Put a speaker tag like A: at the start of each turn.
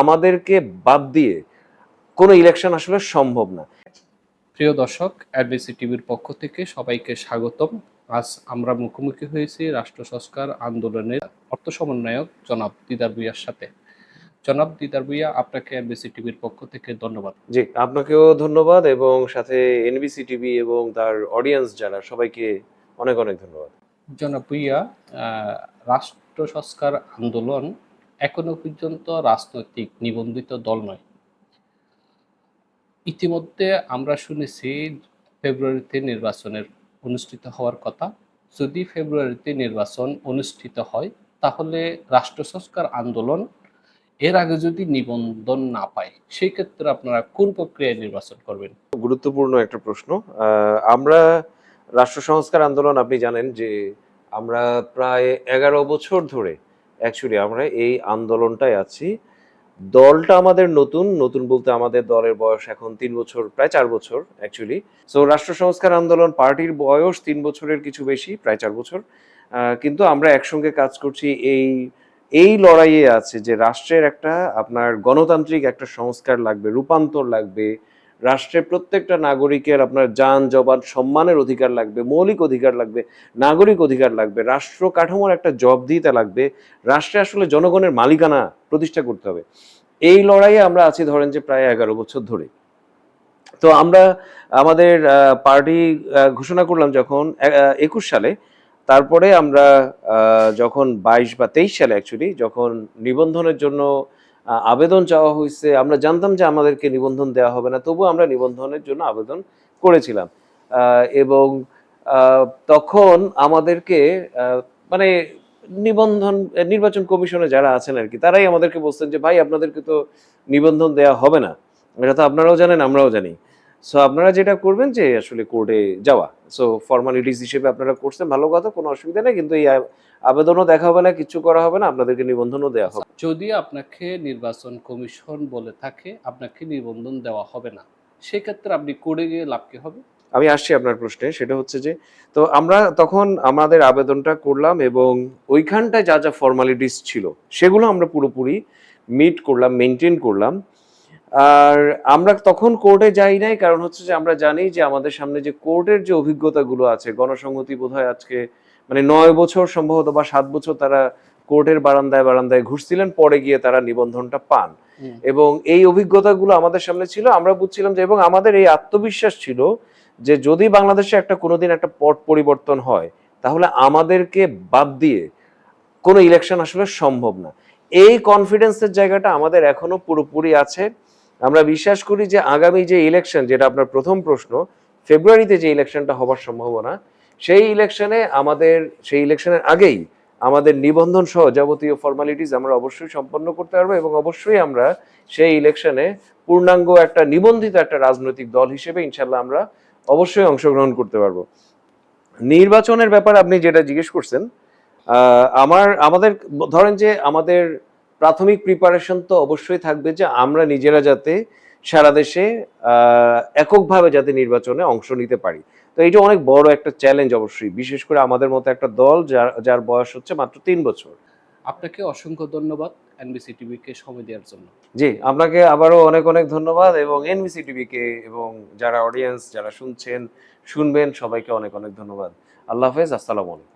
A: আমাদেরকে বাদ দিয়ে কোনো ইলেকশন আসলে সম্ভব না।
B: প্রিয় দর্শক অ্যাডভিসি টিভির পক্ষ থেকে সবাইকে স্বাগতম। আজ আমরা মুখোমুখি হয়েছি রাষ্ট্র সংস্কার আন্দোলনের অর্থ সমন্বয়ক জনাব দিদার ভুইয়ার সাথে। জনাব দিদার ভুইয়া আপনাকে অ্যাডভিসি টিভির পক্ষ থেকে ধন্যবাদ।
A: জি আপনাকেও ধন্যবাদ এবং সাথে এনবিসি টিভি এবং তার অডিয়েন্স যারা সবাইকে অনেক অনেক ধন্যবাদ।
B: জনাব ভুইয়া আহ, রাষ্ট্র সংস্কার আন্দোলন এখনও পর্যন্ত রাজনৈতিক নিবন্ধিত দল নয়। ইতিমধ্যে আমরা শুনেছি ফেব্রুয়ারিতে নির্বাচনের অনুষ্ঠিত হওয়ার কথা। যদি ফেব্রুয়ারিতে নির্বাচন অনুষ্ঠিত হয়, তাহলে রাষ্ট্র সংস্কার আন্দোলন এর আগে যদি নিবন্ধন না পায়, সেই ক্ষেত্রে আপনারা কোন প্রক্রিয়ায় নির্বাচন করবেন?
A: গুরুত্বপূর্ণ একটা প্রশ্ন। আমরা রাষ্ট্র সংস্কার আন্দোলন আপনি জানেন যে আমরা প্রায় এগারো বছর ধরে অ্যাকচুয়ালি আমরা এই আন্দোলনটায় আছি। দলটা আমাদের নতুন নতুন বলতে আমাদের দলের বয়স এখন তিন বছর, প্রায় চার বছর অ্যাকচুয়ালি সো রাষ্ট্র সংস্কার আন্দোলন পার্টির বয়স তিন বছরের কিছু বেশি, প্রায় চার বছর। কিন্তু আমরা একসঙ্গে কাজ করছি এই এই লড়াইয়ে আছে যে রাষ্ট্রের একটা আপনার গণতান্ত্রিক একটা সংস্কার লাগবে, রূপান্তর লাগবে রাষ্ট্রের প্রত্যেকটা নাগরিকের আপনার যান, জবান, সম্মানের অধিকার লাগবে, মৌলিক অধিকার লাগবে, নাগরিক অধিকার লাগবে, রাষ্ট্র কাঠামোর একটা জবাবদিহিতা লাগবে, রাষ্ট্রে আসলে জনগণের মালিকানা প্রতিষ্ঠা করতে হবে। এই লড়াইয়ে আমরা আছি ধরেন যে প্রায় এগারো বছর ধরে। তো আমরা, আমাদের পার্টি ঘোষণা করলাম যখন একুশ সালে। তারপরে আমরা যখন বাইশ বা তেইশ সালে অ্যাকচুয়ালি যখন নিবন্ধনের জন্য আবেদন চাওয়া হয়েছে। আমরা জানতাম যে আমাদেরকে নিবন্ধন দেওয়া হবে না, তবুও আমরা নিবন্ধনের জন্য আবেদন করেছিলাম। এবং তখন আমাদেরকে মানে নিবন্ধন, নির্বাচন কমিশনে যারা আছেন আর কি, তারাই আমাদেরকে বলছেন যে, ভাই, আপনাদেরকে তো নিবন্ধন দেওয়া হবে না। এটা তো আপনারাও জানেন, আমরাও জানি। সো আপনারা যেটা করবেন যে আসলে কোর্টে যাওয়া। সো ফর্মালিটিস হিসেবে আপনারা করছেন ভালো কথা কোনো অসুবিধা নেই কিন্তু এই আবেদনও দেখা হবে না কিছু করা হবে না আপনাদেরকে নিবন্ধনও দেওয়া হবে।
B: যদি আপনাকে নির্বাচন কমিশন বলে থাকে আপনাকে নিবন্ধন দেওয়া হবে না সেক্ষেত্রে আপনি করে গিয়ে লাভ কি হবে?
A: আমি আসছি আপনার প্রশ্নে সেটা হচ্ছে যে তো আমরা তখন আমাদের আবেদনটা করলাম এবং ওইখানটায় যা যা ফর্মালিটিস ছিল সেগুলো আমরা পুরোপুরি মিট করলাম মেনটেন করলাম। আর আমরা তখন কোর্টে যাই নাই কারণ হচ্ছে যে আমরা জানি যে আমাদের সামনে যে কোর্টের যে অভিজ্ঞতাগুলো আছে গণসংহতি বোধহয় আজকে মানে নয় বছর সম্ভবত বা সাত বছর তারা কোর্টের বারান্দায় বারান্দায় ঘুরছিলেন পরে গিয়ে তারা নিবন্ধনটা পান। এবং এই অভিজ্ঞতাগুলো আমাদের সামনে ছিল আমরা বুঝছিলাম যে এবং আমাদের এই আত্মবিশ্বাস ছিল যে যদি বাংলাদেশে একটা কোনোদিন একটা পট পরিবর্তন হয় তাহলে আমাদেরকে বাদ দিয়ে কোনো ইলেকশন আসলে সম্ভব না। এই কনফিডেন্সের জায়গাটা আমাদের এখনও পুরোপুরি আছে। আমরা বিশ্বাস করি যে আগামী যে ইলেকশন যেটা আপনার প্রথম প্রশ্ন, ফেব্রুয়ারিতে যে ইলেকশনটা হবার সম্ভাবনা, সেই ইলেকশনে আমাদের, সেই ইলেকশনের আগেই আমাদের নিবন্ধন সহ যাবতীয় ফর্মালিটিস আমরা অবশ্যই সম্পন্ন করতে পারব এবং অবশ্যই আমরা সেই ইলেকশনে পূর্ণাঙ্গ একটা নিবন্ধিত একটা রাজনৈতিক দল হিসেবে ইনশাল্লাহ আমরা অবশ্যই অংশগ্রহণ করতে পারব। নির্বাচনের ব্যাপার আপনি যেটা জিজ্ঞেস করছেন আমার, আমাদের, ধরেন যে আমাদের প্রাথমিক প্রিপারেশন তো অবশ্যই থাকবে যে আমরা নিজেরা যাতে সারা দেশে এককভাবে যাতে নির্বাচনে অংশ নিতে পারি। তো এইটা অনেক বড় একটা চ্যালেঞ্জ অবশ্যই। বিশেষ করে আমাদের মতো একটা দল যার যার বয়স হচ্ছে মাত্র তিন বছর।
B: আপনাকে অসংখ্য ধন্যবাদ এনবিসি টিভিকে সময় দেওয়ার জন্য।
A: জি আপনাকে আবারও অনেক অনেক ধন্যবাদ এবং এনবিসি টিভিকে এবং যারা অডিয়েন্স যারা শুনছেন শুনবেন সবাইকে অনেক অনেক ধন্যবাদ। আল্লাহ হাফেজ আসসালামু আলাইকুম।